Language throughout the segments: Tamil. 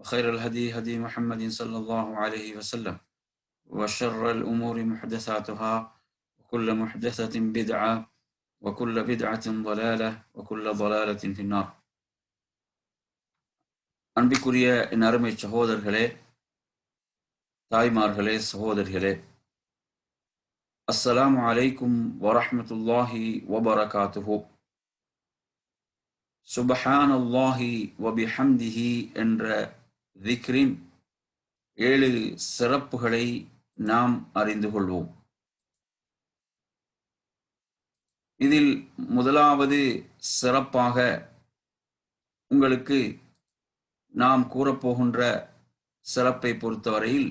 وخير الهدي هدي محمد صلى الله عليه وسلم وشر الأمور محدثاتها وكل محدثة بدعة وكل بدعة ضلالة وكل ضلالة في النار அன்பிற்குரிய என் அருமை சகோதரர்களே தாய்மார்களே சகோதரிகளே அஸ்ஸலாமு அலைக்கும் வரஹ்மத்துல்லாஹி வபரகாத்துஹு சுபஹானல்லாஹி வபிஹம்திஹி என்ற திக்ரின் ஏழு சிறப்புகளை நாம் அறிந்து கொள்வோம். இதில் முதலாவது சிறப்பாக உங்களுக்கு நாம் கூறப்போகின்ற சிறப்பை பொறுத்தவரையில்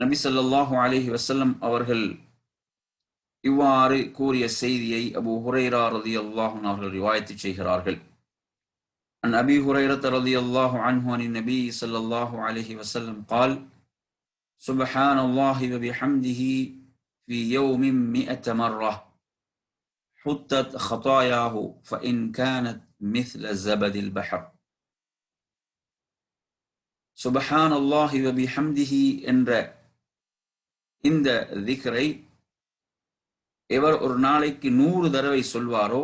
நபி சொல்லாஹு அலிஹி வசல்லம் அவர்கள் இவ்வாறு கூறிய செய்தியை அபு ஹுரைரா ரதி அல்லாஹன் அவர்கள் ரிவாயத்து செய்கிறார்கள். عن أبي هريرة رضي الله عنه عن النبي صلى الله عليه وسلم قال سبحان الله وبحمده في يوم مئة مرة حطت خطاياه فإن كانت مثل زبد البحر سبحان الله وبحمده என்ற இந்த திக்ரை எவர் ஒரு நாளைக்கு நூறு தடவை சொல்வாரோ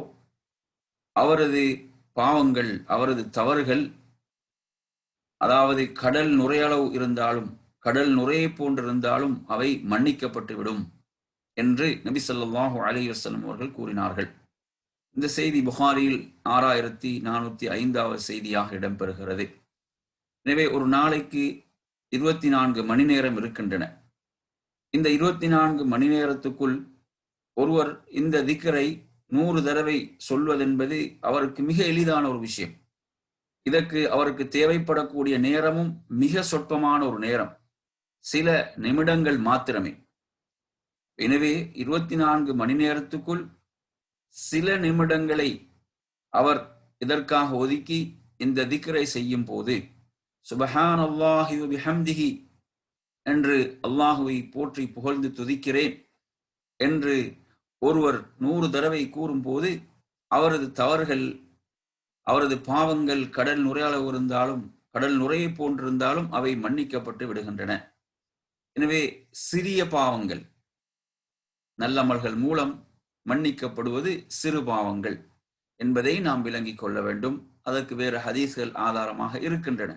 அவரது பாவங்கள் அவரது தவறுகள் அதாவது கடல் நுரையளவு இருந்தாலும் கடல் நுரையை போன்றிருந்தாலும் அவை மன்னிக்கப்பட்டுவிடும் என்று நபி சொல்லாஹு அலி வசலம் அவர்கள் கூறினார்கள். இந்த செய்தி புகாரியில் ஆறாயிரத்தி நானூத்தி ஐந்தாவது செய்தியாக இடம்பெறுகிறது. எனவே ஒரு நாளைக்கு இருபத்தி நான்கு மணி நேரம் இருக்கின்றன. இந்த இருபத்தி நான்கு மணி நேரத்துக்குள் ஒருவர் இந்த திக்கரை நூறு தடவை சொல்வதென்பது அவருக்கு மிக எளிதான ஒரு விஷயம். இதற்கு அவருக்கு தேவைப்படக்கூடிய நேரமும் மிக சொற்பமான ஒரு நேரம். சில நிமிடங்கள் மாத்திரமே. எனவே இருபத்தி நான்கு மணி நேரத்துக்குள் சில நிமிடங்களை அவர் இதற்காக ஒதுக்கி இந்த திக்கரை செய்யும் போது சுபஹான் அல்லாஹி ஹம்திஹி என்று அல்லாஹுவை போற்றி புகழ்ந்து துதிக்கிறேன் என்று ஒருவர் நூறு தடவை கூறும்போது அவரது தவறுகள் அவரது பாவங்கள் கடல் நுரையளவு இருந்தாலும் கடல் நுரையை போன்றிருந்தாலும் அவை மன்னிக்கப்பட்டு விடுகின்றன. எனவே சிறிய பாவங்கள் நல்லமல்கள் மூலம் மன்னிக்கப்படுவது சிறு பாவங்கள் என்பதை நாம் விளங்கிக் கொள்ள வேண்டும். அதற்கு வேறு ஹதீஸ்கள் ஆதாரமாக இருக்கின்றன.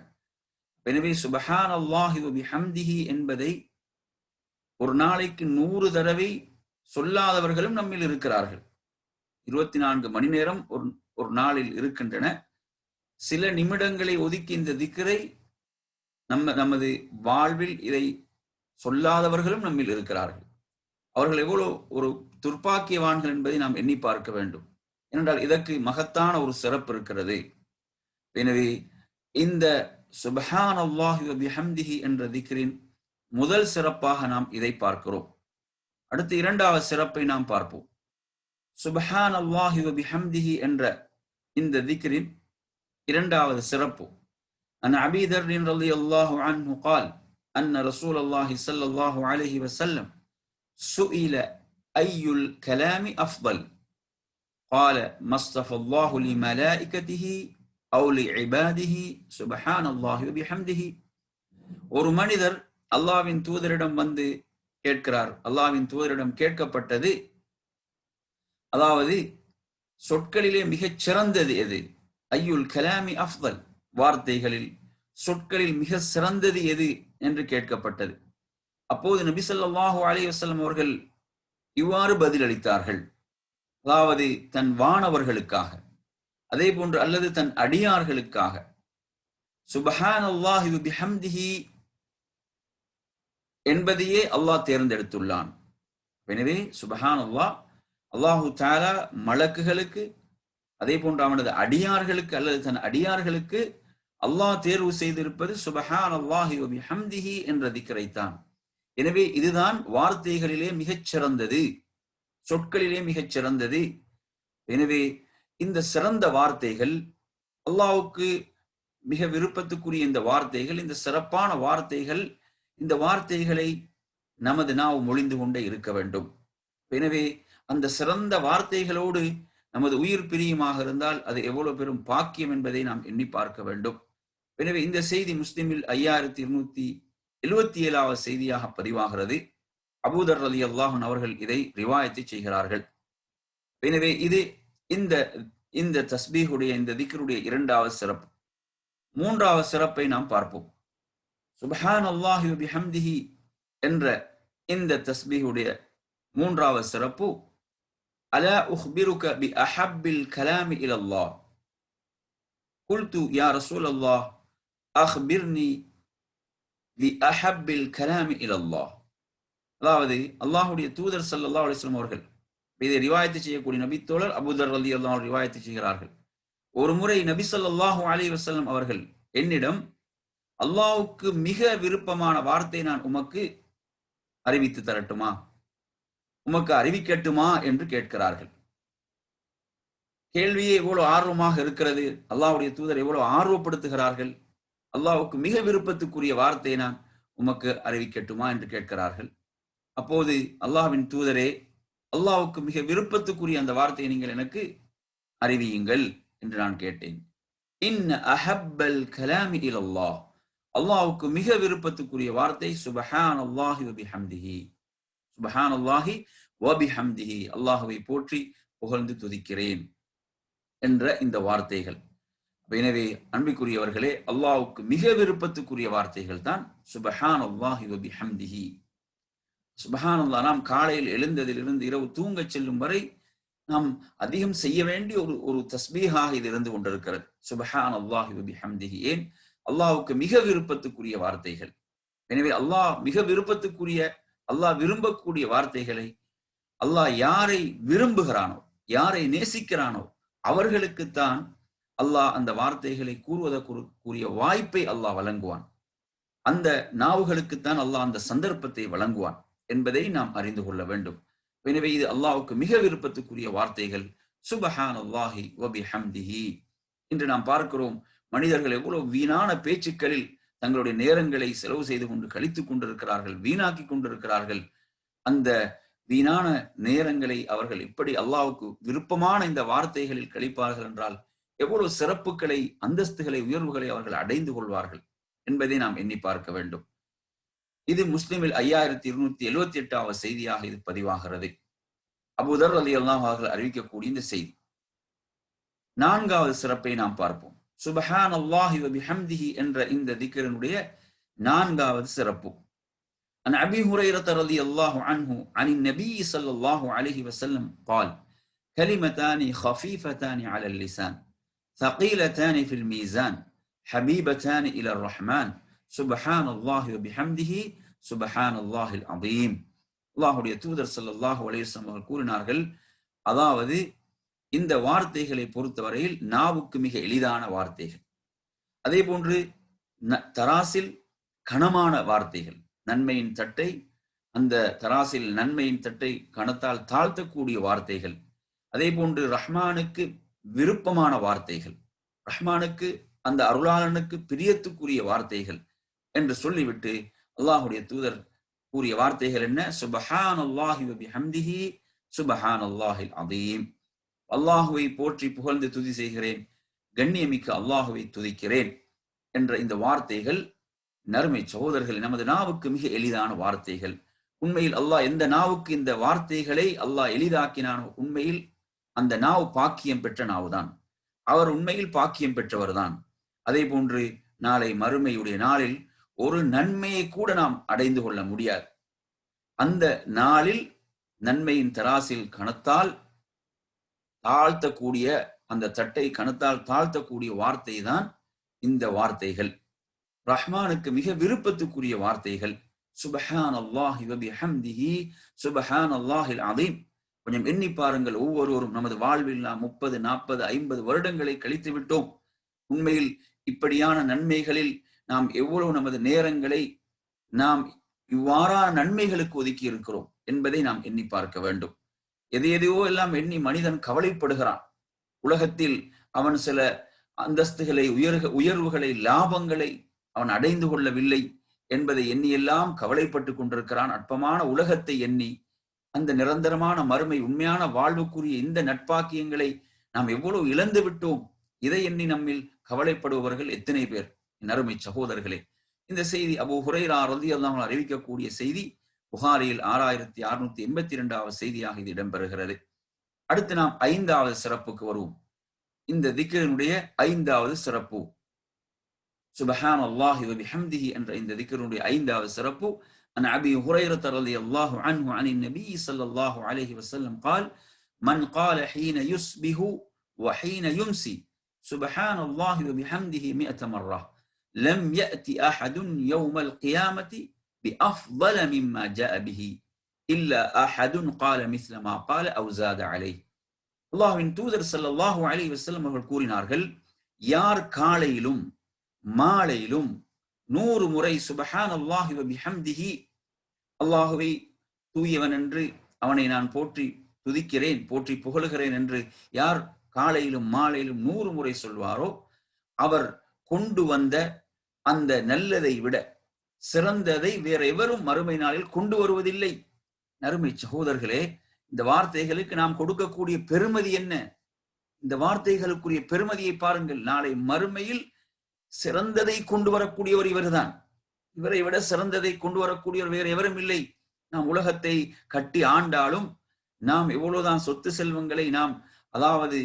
எனவே சுபஹான் அல்லாஹி ஹம்திஹி என்பதை ஒரு நாளைக்கு நூறு தடவை சொல்லாதவர்களும் நம்மில் இருக்கிறார்கள். இருபத்தி நான்கு மணி நேரம் ஒரு ஒரு நாளில் இருக்கின்றன. சில நிமிடங்களை ஒதுக்கி இந்த திக்கரை நம்ம நமது வாழ்வில் இதை சொல்லாதவர்களும் நம்மில் இருக்கிறார்கள். அவர்கள் எவ்வளவு ஒரு துர்ப்பாக்கியவான்கள் என்பதை நாம் எண்ணி பார்க்க வேண்டும். ஏனென்றால் இதற்கு மகத்தான ஒரு சிறப்பு இருக்கிறது. எனவே இந்த சுபஹான் அல்லாஹி என்ற திக்ரின் முதல் சிறப்பாக நாம் இதை பார்க்கிறோம். அடுத்து இரண்டாவது சிறப்பை நாம் பார்ப்போம் சுபஹான் அல்லாஹி பிஹம்திஹி என்ற இந்த திக்ரின் இரண்டாவது சிறப்பு أن أبي ذر رضي الله عنه قال أن رسول الله صلى الله عليه وسلم سئل أي الكلام أفضل قال ما اصطفى الله لملائكته أو لعباده سبحان الله وبحمده ஒரு மனிதர் அல்லாவின் தூதரிடம் வந்து கேட்கிறார். அல்லாவின் தூதரிடம் கேட்கப்பட்டது. அதாவது சொற்களிலே மிகச் சிறந்தது எது? ஐயுல் கலாமி அஃதல். வார்த்தைகளில் சொற்களில் மிக சிறந்தது எது என்று கேட்கப்பட்டது. அப்போது நபி ஸல்லல்லாஹு அலைஹி வஸல்லம் அவர்கள் இவ்வாறு பதிலளித்தார்கள். அதாவது தன் வானவர்களுக்காக அதே போன்று அல்லது தன் அடியார்களுக்காக சுபஹானல்லாஹி பிஹம்திஹி என்பதையே அல்லாஹ் தேர்ந்தெடுத்துள்ளான். எனவே சுபஹான் அல்லாஹ் அல்லாஹு தாலா மலக்குகளுக்கு அதே போன்று அவனது அடியார்களுக்கு அல்லது தன் அடியார்களுக்கு அல்லாஹ் தேர்வு செய்திருப்பது சுபஹான் அல்லாஹி ஹம்திஹி என்ற திக்கரைத்தான். எனவே இதுதான் வார்த்தைகளிலே மிகச் சிறந்தது. சொற்களிலே மிகச் சிறந்தது. எனவே இந்த சிறந்த வார்த்தைகள் அல்லாஹுக்கு மிக விருப்பத்துக்குரிய இந்த வார்த்தைகள் இந்த சிறப்பான வார்த்தைகள் இந்த வார்த்தைகளை நமது நாவு மொழிந்து கொண்டே இருக்க வேண்டும். எனவே அந்த சிறந்த வார்த்தைகளோடு நமது உயிர் பிரியுமாக இருந்தால் அது எவ்வளவு பெரும் பாக்கியம் என்பதை நாம் எண்ணி பார்க்க வேண்டும். எனவே இந்த செய்தி முஸ்லிமில் ஐயாயிரத்தி இருநூத்தி எழுபத்தி ஏழாவது செய்தியாக பதிவாகிறது. அபூதர் அலி அல்லாஹன் அவர்கள் இதை ரிவாயத்தை செய்கிறார்கள். எனவே இது இந்த இந்த தஸ்பீகுடைய இந்த திக்கருடைய இரண்டாவது சிறப்பு. மூன்றாவது சிறப்பை நாம் பார்ப்போம். சுபஹான் அல்லாஹி பிஹம்திஹி என்ற இந்த தஸ்பீஹுடைய மூன்றாவது சிறப்பு அலா உஹ்பிருக பி அஹப்பில் கலாமி இலல்லாஹ் குல்து யா ரசூல் அல்லாஹ் அஹ்பிர்னி பி அஹப்பில் கலாமி இலல்லாஹ் அதாவது அல்லாஹுடைய தூதர் சல்லல்லாஹு அலைஹி வஸல்லம் அவர்கள் இதை ரிவாயத்து செய்யக்கூடிய நபி தோழர் அபூதர் ரலி அல்லாஹ் ரிவாயத்து செய்கிறார்கள் ஒரு முறை நபி ஸல்லல்லாஹு அலைஹி வஸல்லம் அவர்கள் என்னிடம் அல்லாவுக்கு மிக விருப்பமான வார்த்தை நான் உமக்கு அறிவித்து தரட்டுமா? உமக்கு அறிவிக்கட்டுமா என்று கேட்கிறார்கள். கேள்வியே எவ்வளவு ஆர்வமாக இருக்கிறது? அல்லாவுடைய தூதர் எவ்வளவு ஆர்வப்படுத்துகிறார்கள்? அல்லாவுக்கு மிக விருப்பத்துக்குரிய வார்த்தை நான் உமக்கு அறிவிக்கட்டுமா என்று கேட்கிறார்கள். அப்போது அல்லாஹ்வின் தூதரே அல்லாவுக்கு மிக விருப்பத்துக்குரிய அந்த வார்த்தையை நீங்கள் எனக்கு அறிவியுங்கள் என்று நான் கேட்டேன். இன் அஹப்பல் கலாமி அல்லாஹ் அல்லாவுக்கு மிக விருப்பத்துக்குரிய வார்த்தை சுபஹான் அல்லாஹி வபிஹம்திஹி சுபஹான் அல்லாஹி வபிஹம்திஹி அல்லாஹுவை போற்றி புகழ்ந்து துதிக்கிறேன் என்ற இந்த வார்த்தைகள். எனவே அன்பிற்குரியவர்களே அல்லாவுக்கு மிக விருப்பத்துக்குரிய வார்த்தைகள் தான் சுபஹான் அல்லாஹி வபிஹம்திஹி சுபஹான் அல்லா நாம் காலையில் எழுந்ததிலிருந்து இரவு தூங்கச் செல்லும் வரை நாம் அதிகம் செய்ய வேண்டிய ஒரு ஒரு தஸ்பீகாக இது இருந்து கொண்டிருக்கிறது. சுபஹான் அல்லாஹி வபிஹம்திஹி ஏன்? அல்லாவுக்கு மிக விருப்பத்துக்குரிய வார்த்தைகள். எனவே அல்லாஹ் மிக விருப்பத்துக்குரிய அல்லாஹ் விரும்பக்கூடிய வார்த்தைகளை அல்லாஹ் யாரை விரும்புகிறானோ யாரை நேசிக்கிறானோ அவர்களுக்குத்தான் அல்லாஹ் அந்த வார்த்தைகளை கூறுவதற்குரிய வாய்ப்பை அல்லாஹ் வழங்குவான். அந்த நாவுகளுக்குத்தான் அல்லாஹ் அந்த சந்தர்ப்பத்தை வழங்குவான் என்பதை நாம் அறிந்து கொள்ள வேண்டும். எனவே இது அல்லாஹுக்கு மிக விருப்பத்துக்குரிய வார்த்தைகள். சுபஹான் அல்லாஹி வபி ஹம்திஹி இன்று நாம் பார்க்கிறோம் மனிதர்கள் எவ்வளவு வீணான பேச்சுக்களில் தங்களுடைய நேரங்களை செலவு செய்து கொண்டு கழித்துக் கொண்டிருக்கிறார்கள் வீணாக்கி கொண்டிருக்கிறார்கள். அந்த வீணான நேரங்களை அவர்கள் எப்படி அல்லாவுக்கு விருப்பமான இந்த வார்த்தைகளில் கழிப்பார்கள் என்றால் எவ்வளவு சிறப்புகளை அந்தஸ்துகளை உயர்வுகளை அவர்கள் அடைந்து கொள்வார்கள் என்பதை நாம் எண்ணி பார்க்க வேண்டும். இது முஸ்லிமில் ஐயாயிரத்தி இருநூத்தி எழுவத்தி எட்டாவது செய்தியாக இது பதிவாகிறது. அபுதர் அலி அல்லாஹ் அவர்கள் அறிவிக்கக்கூடிய இந்த செய்தி. நான்காவது சிறப்பை நாம் பார்ப்போம். சுபஹான் அல்லாஹி வபிஹம்திஹி என்ற இந்த திக்கரனுடைய நான்காவது சிறப்பு عن أبي هريرة رضي الله عنه عن النبي صلى الله عليه وسلم قال كلمتان خفيفتان على اللسان ثقيلتان في الميزان حبيبتان إلى الرحمن سبحان الله وبحمده سبحان الله العظيم அல்லாஹுடைய தூதர் சல்லாஹூ அலையம் அவர்கள் கூறினார்கள் அதாவது இந்த வார்த்தைகளை பொறுத்தவரையில் நாவுக்கு மிக எளிதான வார்த்தைகள். அதே போன்று தராசில் கனமான வார்த்தைகள். நன்மையின் தட்டை அந்த தராசில் நன்மையின் தட்டை கணத்தால் தாழ்த்தக்கூடிய வார்த்தைகள். அதே போன்று ரஹ்மானுக்கு விருப்பமான வார்த்தைகள். ரஹ்மானுக்கு அந்த அருளாளனுக்கு பிரியத்துக்குரிய வார்த்தைகள் என்று சொல்லிவிட்டு அல்லாஹுடைய தூதர் கூறிய வார்த்தைகள் என்ன? சுபஹான் அல்லாஹி ஹம்திஹி சுபஹான் அல்லாஹில் அதீம் அல்லாஹுவை போற்றி புகழ்ந்து துதி செய்கிறேன். கண்ணியமிக்க அல்லாஹுவை துதிக்கிறேன் என்ற இந்த வார்த்தைகள் நறுமை சகோதரர்கள் நமது நாவுக்கு மிக எளிதான வார்த்தைகள். உண்மையில் அல்லாஹ் எந்த நாவுக்கு இந்த வார்த்தைகளை அல்லாஹ் எளிதாக்கினானோ உண்மையில் அந்த நாவு பாக்கியம் பெற்ற நாவுதான். அவர் உண்மையில் பாக்கியம் பெற்றவர் தான் அதே போன்று நாளை மறுமையுடைய நாளில் ஒரு நன்மையை கூட நாம் அடைந்து கொள்ள முடியாது. அந்த நாளில் நன்மையின் தராசில் கணத்தால் தாழ்த்தக்கூடிய அந்த தட்டை கணத்தால் தாழ்த்தக்கூடிய வார்த்தை தான் இந்த வார்த்தைகள். ரஹ்மானுக்கு மிக விருப்பத்துக்குரிய வார்த்தைகள். சுபஹான் அல்லாஹி ஹம்திஹி சுபஹான் அல்லாஹில் அதீம் கொஞ்சம் எண்ணி பாருங்கள் ஒவ்வொருவரும் நமது வாழ்வில் நாம் முப்பது நாற்பது ஐம்பது வருடங்களை கழித்து விட்டோம். உண்மையில் இப்படியான நன்மைகளில் நாம் எவ்வளவு நமது நேரங்களை நாம் இவ்வாறான நன்மைகளுக்கு ஒதுக்கி இருக்கிறோம் என்பதை நாம் எண்ணி பார்க்க வேண்டும். எது எதையோ எல்லாம் எண்ணி மனிதன் கவலைப்படுகிறான். உலகத்தில் அவன் சில அந்தஸ்துகளை உயர்க உயர்வுகளை லாபங்களை அவன் அடைந்து கொள்ளவில்லை என்பதை எண்ணியெல்லாம் கவலைப்பட்டு கொண்டிருக்கிறான். அற்பமான உலகத்தை எண்ணி அந்த நிரந்தரமான மறுமை உண்மையான வாழ்வுக்குரிய இந்த நட்பாக்கியங்களை நாம் எவ்வளவு இழந்து விட்டோம். இதை எண்ணி நம்மில் கவலைப்படுபவர்கள் எத்தனை பேர்? என் அருமை சகோதரர்களே இந்த செய்தி அபு ஹுரைரா ரதி அல்லாமல் அறிவிக்கக்கூடிய செய்தி புகாரியில் ஆறாயிரத்தி அறுநூத்தி எண்பத்தி இரண்டாவது செய்தியாக இது இடம்பெறுகிறது அடுத்து நாம் ஐந்தாவது சிறப்புக்கு வருவோம் இந்த திக்கரினுடைய ஐந்தாவது சிறப்பு சுபஹான் அல்லாஹி வபிஹம்திஹி என்ற இந்த திக்கரினுடைய ஐந்தாவது சிறப்பு عن أبي هريرة رضي الله عنه عن النبي صلى الله عليه وسلم قال من قال حين يصبح وحين يمسي سبحان الله وبحمده مئة مرة لم يأتي أحد يوم القيامة بأفضل مما جاء به إلا أحد قال مثل ما قال أو زاد عليه அல்லாஹ்வின் தூதர் ஸல்லல்லாஹு அலைஹி வஸல்லம் அவர்கள் கூறினார்கள் யார் காலையிலும் மாலையிலும் நூறு முறை சுபஹான் அல்லாஹி வபிஹம்திஹி அல்லாஹுவை தூயவன் என்று அவனை நான் போற்றி துதிக்கிறேன் போற்றி புகழுகிறேன் என்று யார் காலையிலும் மாலையிலும் நூறு முறை சொல்வாரோ அவர் கொண்டு வந்த அந்த நல்லதை விட சிறந்ததை வேற எவரும் மறுமை நாளில் கொண்டு வருவதில்லை. நறுமை சகோதரர்களே இந்த வார்த்தைகளுக்கு நாம் கொடுக்கக்கூடிய பெருமதி என்ன? இந்த வார்த்தைகளுக்குரிய பெருமதியை பாருங்கள். நாளை மறுமையில் சிறந்ததை கொண்டு வரக்கூடியவர் இவர்தான். இவரை விட சிறந்ததை கொண்டு வரக்கூடியவர் வேறு எவரும் இல்லை. நாம் உலகத்தை கட்டி ஆண்டாலும் நாம் எவ்வளவுதான் சொத்து செல்வங்களை நாம் அதாவது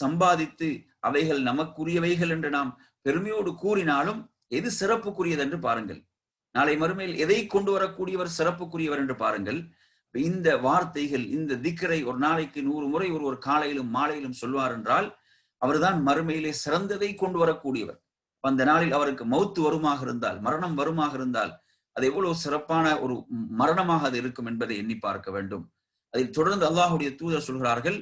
சம்பாதித்து அவைகள் நமக்குரியவைகள் என்று நாம் பெருமையோடு கூறினாலும் எது சிறப்புக்குரியது என்று பாருங்கள். நாளை மறுமையில் எதை கொண்டு வரக்கூடியவர் சிறப்புக்குரியவர் என்று பாருங்கள். இந்த வார்த்தைகள் இந்த திக்கரை ஒரு நாளைக்கு நூறு முறை ஒரு ஒரு காலையிலும் மாலையிலும் சொல்வார் என்றால் அவர்தான் மறுமையிலே சிறந்ததை கொண்டு வரக்கூடியவர். அந்த நாளில் அவருக்கு மௌத்து வருமாக இருந்தால் மரணம் வருமாக இருந்தால் அது எவ்வளவு சிறப்பான ஒரு மரணமாக அது இருக்கும் என்பதை எண்ணி பார்க்க வேண்டும். அதில் தொடர்ந்து அல்லாஹுடைய தூதர் சொல்கிறார்கள்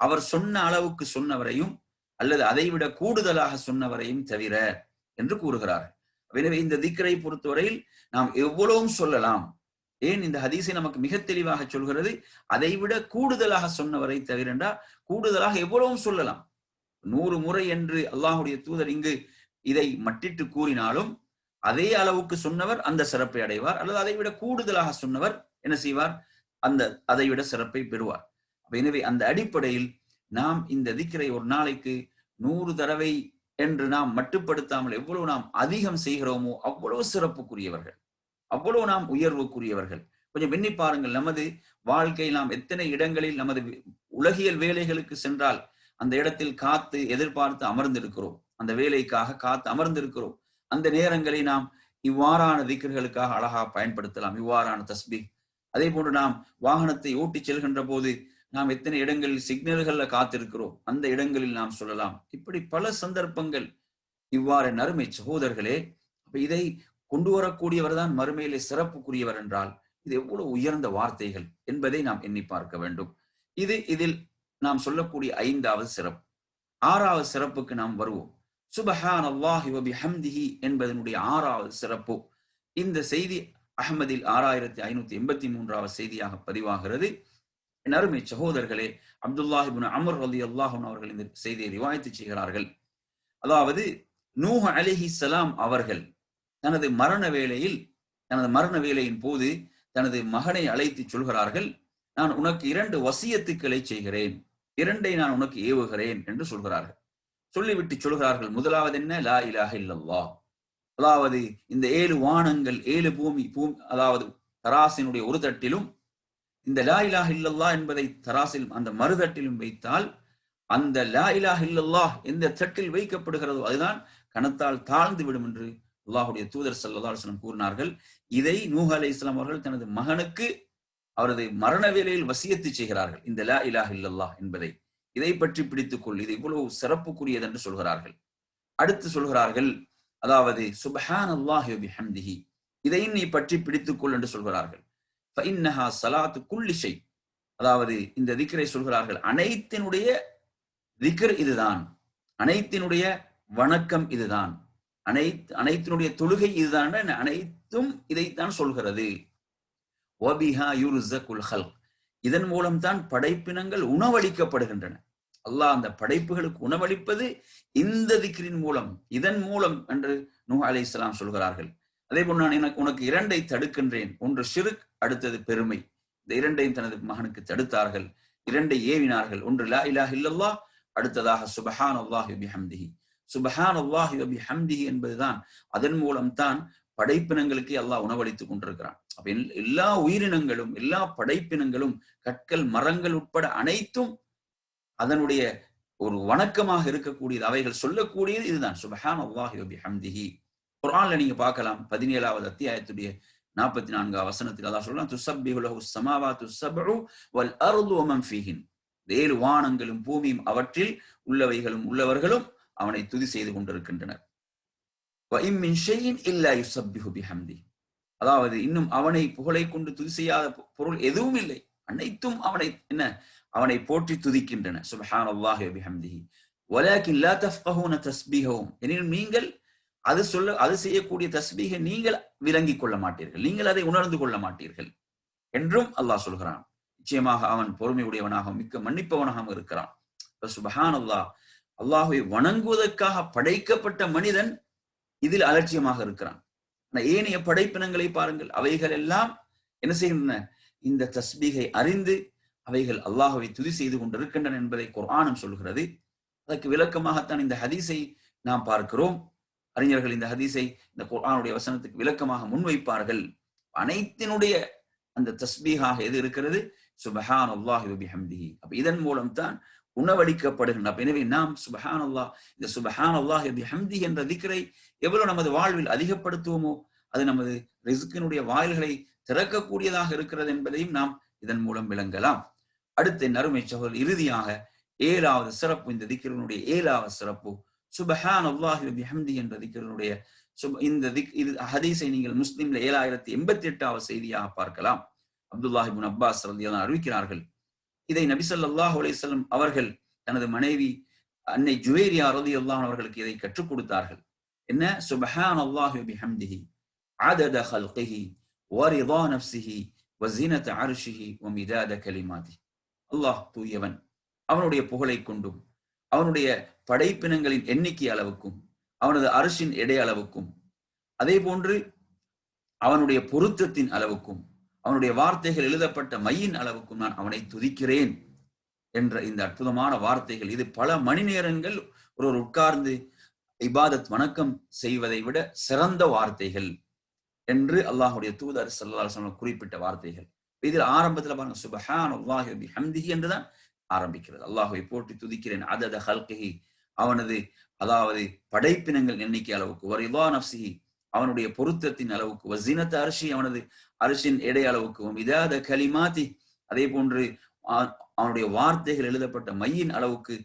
அவர் சொன்ன அளவுக்கு சொன்னவரையும் அல்லது அதைவிட கூடுதலாக சொன்னவரையும் தவிர என்று கூறுகிறார்கள். எனவே இந்த திக்கரை பொறுத்தவரையில் நாம் எவ்வளவும் சொல்லலாம். ஏன் இந்த ஹதீஸை நமக்கு மிக தெளிவாக சொல்கிறது? அதைவிட கூடுதலாக சொன்னவரை தவிரண்டா கூடுதலாக எவ்வளவும் சொல்லலாம். நூறு முறை என்று அல்லாஹுடைய தூதர் இங்கு இதை மட்டிட்டு கூறினாலும் அதே அளவுக்கு சொன்னவர் அந்த சிறப்பை அடைவார் அல்லது அதை விட கூடுதலாக சொன்னவர் என்ன செய்வார்? அந்த அதை விட சிறப்பை பெறுவார். எனவே அந்த அடிப்படையில் நாம் இந்த திக்கரை ஒரு நாளைக்கு நூறு தடவை என்று நாம் மட்டுப்படுத்தாமல் எவ்வளவு நாம் அதிகம் செய்கிறோமோ அவ்வளவு சிறப்புக்குரியவர்கள். அவ்வளவு நாம் உயர்வுக்குரியவர்கள். கொஞ்சம் எண்ணி பாருங்கள் நமது வாழ்க்கை நாம் எத்தனை இடங்களில் நமது உலகியல் வேலைகளுக்கு சென்றால் அந்த இடத்தில் காத்து எதிர்பார்த்து அமர்ந்திருக்கிறோம். அந்த வேலைக்காக காத்து அமர்ந்திருக்கிறோம். அந்த நேரங்களை நாம் இவ்வாறான திக்கர்களுக்காக அழகா பயன்படுத்தலாம். இவ்வாறான தஸ்பி அதே போன்று நாம் வாகனத்தை ஓட்டி செல்கின்ற போது நாம் எத்தனை இடங்களில் சிக்னல்கள்ல காத்திருக்கிறோம் அந்த இடங்களில் நாம் சொல்லலாம். இப்படி பல சந்தர்ப்பங்கள் இவ்வாறு நறுமை சகோதரர்களே அப்ப இதை கொண்டு வரக்கூடியவர் தான் மறுமையிலே சிறப்புக்குரியவர் என்றால் இது எவ்வளவு உயர்ந்த வார்த்தைகள் என்பதை நாம் எண்ணி பார்க்க வேண்டும். இது இதில் நாம் சொல்லக்கூடிய ஐந்தாவது சிறப்பு. ஆறாவது சிறப்புக்கு நாம் வருவோம். சுபஹான் அல்லாஹி ஹம்திஹி என்பதனுடைய ஆறாவது சிறப்பு. இந்த செய்தி அகமதில் ஆறாயிரத்தி ஐநூத்தி எண்பத்தி மூன்றாவது செய்தியாக பதிவாகிறது. என் அருமை சகோதரர்களே அப்துல்லாஹிபின் அமர் அலி அல்லாஹன் அவர்கள் இந்த செய்தியை ரிவாயத்து செய்கிறார்கள். அதாவது நூஹ அலிஹி சலாம் அவர்கள் தனது மரண வேளையில் தனது மரண வேலையின் போது தனது மகனை அழைத்து சொல்கிறார்கள் நான் உனக்கு இரண்டு வசியத்துக்களை செய்கிறேன். இரண்டை நான் உனக்கு ஏவுகிறேன் என்று சொல்கிறார்கள். சொல்லிவிட்டு சொல்கிறார்கள் முதலாவது என்ன லா இலாஹ இல்லல்லா அதாவது இந்த ஏழு வானங்கள் ஏழு பூமி பூமி அதாவது தராசினுடைய ஒரு தட்டிலும் இந்த லா இலா இல்லல்லா என்பதை தராசில் அந்த மறுதட்டிலும் வைத்தால் அந்த லா இலா இல்லல்லா எந்த தட்டில் வைக்கப்படுகிறதோ அதுதான் கணத்தால் தாழ்ந்து விடும் என்று அல்லாஹுடைய தூதர் சல்லா அலுவலம் கூறினார்கள். இதை நூஹ் அலி இஸ்லாம் அவர்கள் தனது மகனுக்கு அவரது மரண வேலையில் வசியத்து செய்கிறார்கள். இந்த லா இலாஹ் இல்லல்லாஹ் என்பதை. இதை பற்றி பிடித்துக் கொள். இது இவ்வளவு சிறப்புக்குரியது என்று சொல்கிறார்கள். அடுத்து சொல்கிறார்கள் அதாவது சுபஹான் அல்லாஹி இதையும் நீ பற்றி பிடித்துக் கொள் என்று சொல்கிறார்கள். ஃபஇன்னஹா சலாத்து குல்லி அதாவது இந்த திக்கரை சொல்கிறார்கள் அனைத்தினுடைய திக்கர் இதுதான். அனைத்தினுடைய வணக்கம் இதுதான். அனைத்து அனைத்தினுடைய தொழுகை இதுதான் அனைத்தும் இதைத்தான் சொல்கிறது. ஒபிஹா யுர்ஸகுல் ஹல்க். இதன் மூலம்தான் படைப்பினங்கள் உணவளிக்கப்படுகின்றன. அல்லாஹ் அந்த படைப்புகளுக்கு உணவளிப்பது இந்த திக்ரின் மூலம் இதன் மூலம் என்று நூ அலை இஸ்லாம் சொல்கிறார்கள். அதே போல் நான் எனக்கு உனக்கு இரண்டை தடுக்கின்றேன். ஒன்று சிறு அடுத்தது பெருமை. இந்த இரண்டையும் தனது மகனுக்கு தடுத்தார்கள். இரண்டை ஏவினார்கள். ஒன்று லா இலாஹ் இல்லல்லா அடுத்ததாக சுபஹான் அல்லாஹி பிஹம்திஹி சுபஹான் அல்லாஹி பிஹம்திஹி என்பதுதான் அதன் மூலம் தான் படைப்பினங்களுக்கு அல்லாஹ் உணவளித்துக் கொண்டிருக்கிறான். அப்ப எல்லா உயிரினங்களும் எல்லா படைப்பினங்களும் கற்கள் மரங்கள் உட்பட அனைத்தும் அதனுடைய ஒரு வணக்கமாக இருக்கக்கூடியது அவைகள் சொல்லக்கூடியது இதுதான். சுபஹான் அல்லாஹி பிஹம்திஹி குரான்ல நீங்க பார்க்கலாம். பதினேழாவது அத்தியாயத்துடைய நாற்பத்தி நான்காவது வசனத்தில் அதான் சொல்லலாம் துசப்பிஹுலஹு சமாவா துசபு வல் அருள் ஒமம் ஃபீஹின். ஏழு வானங்களும் பூமியும் அவற்றில் உள்ளவைகளும் உள்ளவர்களும் அவனை துதி செய்து கொண்டிருக்கின்றனர். அதாவது இன்னும் அவனை புகழை கொண்டு துதி செய்யாத பொருள் எதுவும் இல்லை. அனைத்தும் அவனை என்ன? அவனை போற்றி துதிக்கின்றன. சுபஹான் அல்லாஹி பிஹம்திஹி. வலாக்கின் லா தஃப்கஹூன தஸ்பீஹவும் எனினும் நீங்கள் அது சொல்ல அது செய்யக்கூடிய தஸ்பீகை நீங்கள் விளங்கிக் கொள்ள மாட்டீர்கள். நீங்கள் அதை உணர்ந்து கொள்ள மாட்டீர்கள் என்றும் அல்லாஹ் சொல்கிறான். நிச்சயமாக அவன் பொறுமையுடையவனாக மிக்க மன்னிப்பவனாகவும் இருக்கிறான். சுபஹான் அல்லாஹ் அல்லாஹுவை வணங்குவதற்காக படைக்கப்பட்ட மனிதன் இதில் அலட்சியமாக இருக்கிறான். ஏனைய படைப்பினங்களை பாருங்கள். அவைகள் எல்லாம் என்ன செய்கின்றன? இந்த தஸ்பீகை அறிந்து அவைகள் அல்லாஹுவை துதி செய்து கொண்டிருக்கின்றன என்பதை குர்ஆனும் சொல்கிறது. அதற்கு விளக்கமாகத்தான் இந்த ஹதீஸை நாம் பார்க்கிறோம். அறிஞர்கள் இந்த ஹதீஸை இந்த குர்ஆனுடைய வசனத்துக்கு விளக்கமாக முன்வைப்பார்கள். அனைத்தினுடைய அந்த தஸ்பீகாக எது இருக்கிறது? சுபஹான் அல்லாஹி அப்ப இதன் மூலம் தான் உணவளிக்கப்படுகின்ற எனவே நாம் சுபஹான் அல்லாஹ் இந்த சுபஹான் அல்லாஹி பிஹம்தி என்ற திக்கரை எவ்வளவு நமது வாழ்வில் அதிகப்படுத்துவோமோ அது நமது ரிசுக்கினுடைய வாயில்களை திறக்கக்கூடியதாக இருக்கிறது என்பதையும் நாம் இதன் மூலம் விளங்கலாம். அடுத்த நறுமை சகோதரர் இறுதியாக ஏழாவது சிறப்பு இந்த திக்கரனுடைய ஏழாவது சிறப்பு. சுபஹான் அல்லாஹி பிஹம்தி என்ற திக்கரனுடைய இந்த திக் இது ஹதீஸை நீங்கள் முஸ்லிம்ல ஏழாயிரத்தி எண்பத்தி எட்டாவது செய்தியாக பார்க்கலாம் அப்துல்லாஹிபின் அப்பாஸ் ரலியல்லாஹு அறிவிக்கிறார்கள் இதை நபிசல்லாஹு அலையம் அவர்கள் தனது மனைவி அன்னை ஜுவேரியா ரதி அல்லாஹ் அவர்களுக்கு இதை கற்றுக் கொடுத்தார்கள் என்ன சுபஹான் அல்லாஹு பிஹம்திஹி عدد خلقه ورضا نفسه وزينة عرشه ومداد كلماته அல்லாஹ் தூயவன் அவனுடைய புகழை கொண்டும் அவனுடைய படைப்பினங்களின் எண்ணிக்கை அளவுக்கும் அவனது அரசின் எடை அளவுக்கும் அதே போன்று அவனுடைய பொருத்தத்தின் அளவுக்கும் அவனுடைய வார்த்தைகள் எழுதப்பட்ட மையின் அளவுக்கும் நான் அவனை துதிக்கிறேன் என்ற இந்த அற்புதமான வார்த்தைகள். இது பல மணி நேரங்கள் ஒருவர் உட்கார்ந்து இபாதத் வணக்கம் செய்வதை விட சிறந்த வார்த்தைகள் என்று அல்லாஹுடைய தூதர் சல்லாஹ் குறிப்பிட்ட வார்த்தைகள். இதில் ஆரம்பத்துல பாருங்க சுபஹான் அல்லாஹி ஹம்திஹி என்றுதான் ஆரம்பிக்கிறது. அல்லாஹுவை போட்டி துதிக்கிறேன். அதத ஹல்கஹி அவனது அதாவது படைப்பினங்கள் எண்ணிக்கை அளவுக்கு வரிதா நப்சிஹி அவனுடைய பொருத்தத்தின் அளவுக்கு வசினத்த அரிசி அவனது அரிசின் எடை அளவுக்கு இதாத கலிமாத்தி அதே போன்று அவனுடைய வார்த்தைகள் எழுதப்பட்ட மையின் அளவுக்கு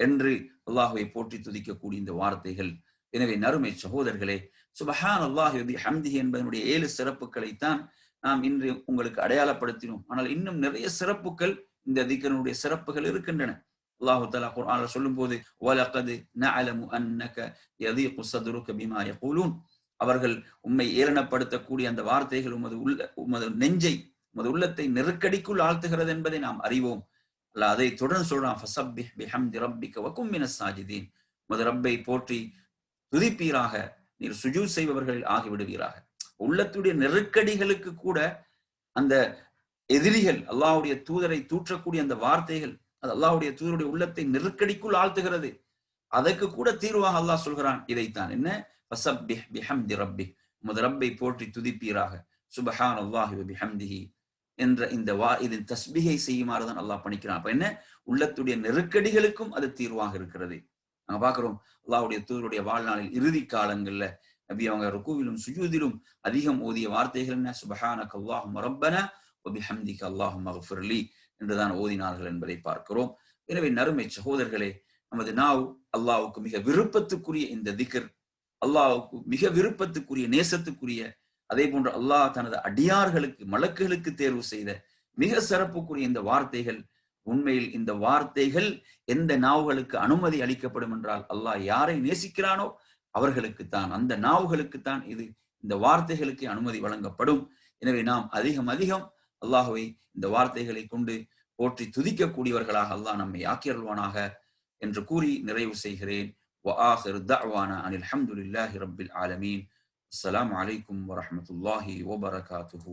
என்று அல்லாஹுவை போற்றி துதிக்கக்கூடிய இந்த வார்த்தைகள். எனவே நறுமை சகோதரர்களே சுபஹான் அல்லாஹி ஹம்தி என்பதனுடைய ஏழு சிறப்புகளைத்தான் நாம் இன்று உங்களுக்கு அடையாளப்படுத்தினோம். ஆனால் இன்னும் நிறைய சிறப்புகள் இந்த திக்கனுடைய சிறப்புகள் இருக்கின்றன. அல்லாஹு தலா குர்ஆன்ல சொல்லும் போது வலகது நலமு அன்னக யதீகு சதுருக பிமா யகூலூன். அவர்கள் உண்மை ஏளனப்படுத்தக்கூடிய அந்த வார்த்தைகள் உமது உள்ள உமது நெஞ்சை உமது உள்ளத்தை நெருக்கடிக்குள் ஆழ்த்துகிறது என்பதை நாம் அறிவோம். அல்ல அதை தொடர்ந்து சொல்றான் ஃபசப்பி பிஹம்தி ரப்பிக வக்கும் மின சாஜிதீன். உமது ரப்பை போற்றி துதிப்பீராக நீர் சுஜூ செய்பவர்களில் ஆகிவிடுவீராக. உள்ளத்துடைய நெருக்கடிகளுக்கு கூட அந்த எதிரிகள் அல்லாவுடைய தூதரை தூற்றக்கூடிய அந்த வார்த்தைகள் அது அல்லாஹுடைய தூதருடைய உள்ளத்தை நெருக்கடிக்குள் ஆழ்த்துகிறது. அதற்கு கூட தீர்வாக அல்லாஹ் சொல்கிறான் இதைத்தான். என்ன? ஃபசப்பிஹ் பிஹம்தி ரப்பி உமது ரப்பை போற்றி துதிப்பீராக. சுபஹான் அல்லாஹி பிஹம்திஹி என்ற இந்த வா இதன் தஸ்பிகை செய்யுமாறு தான் அல்லாஹ் பணிக்கிறான். அப்ப என்ன? உள்ளத்துடைய நெருக்கடிகளுக்கும் அது தீர்வாக இருக்கிறது. நாங்க பாக்குறோம் அல்லாஹுடைய தூதருடைய வாழ்நாளில் இறுதி காலங்கள்ல நபி அவங்க ருக்குவிலும் சுஜூதிலும் அதிகம் ஓதிய வார்த்தைகள் என்ன? சுபஹானக அல்லாஹும் ரப்பனா வபிஹம்திக அல்லாஹும் மகஃபிர்லி என்றுதான் ஓதினார்கள் என்பதை பார்க்கிறோம். எனவே நறுமை சகோதரர்களே நமது நாவ் அல்லாவுக்கு மிக விருப்பத்துக்குரிய இந்த திகர் அல்லாவுக்கு மிக விருப்பத்துக்குரிய நேசத்துக்குரிய அதே போன்று அல்லாஹ் தனது அடியார்களுக்கு மலக்குகளுக்கு தேர்வு செய்த மிக சிறப்புக்குரிய இந்த வார்த்தைகள் உண்மையில் இந்த வார்த்தைகள் எந்த நாவுகளுக்கு அனுமதி அளிக்கப்படும் என்றால் அல்லாஹ் யாரை நேசிக்கிறானோ அவர்களுக்குத்தான் அந்த நாவுகளுக்குத்தான் இது இந்த வார்த்தைகளுக்கு அனுமதி வழங்கப்படும். எனவே நாம் அதிகம் அதிகம் அல்லாஹுவை இந்த வார்த்தைகளை கொண்டு போற்றி துதிக்கக்கூடியவர்களாக அல்லாஹ் நம்மை ஆக்கியருள்வானாக என்று கூறி நிறைவு செய்கிறேன் وآخر دعوانا أن الحمد لله رب العالمين السلام عليكم ورحمة الله وبركاته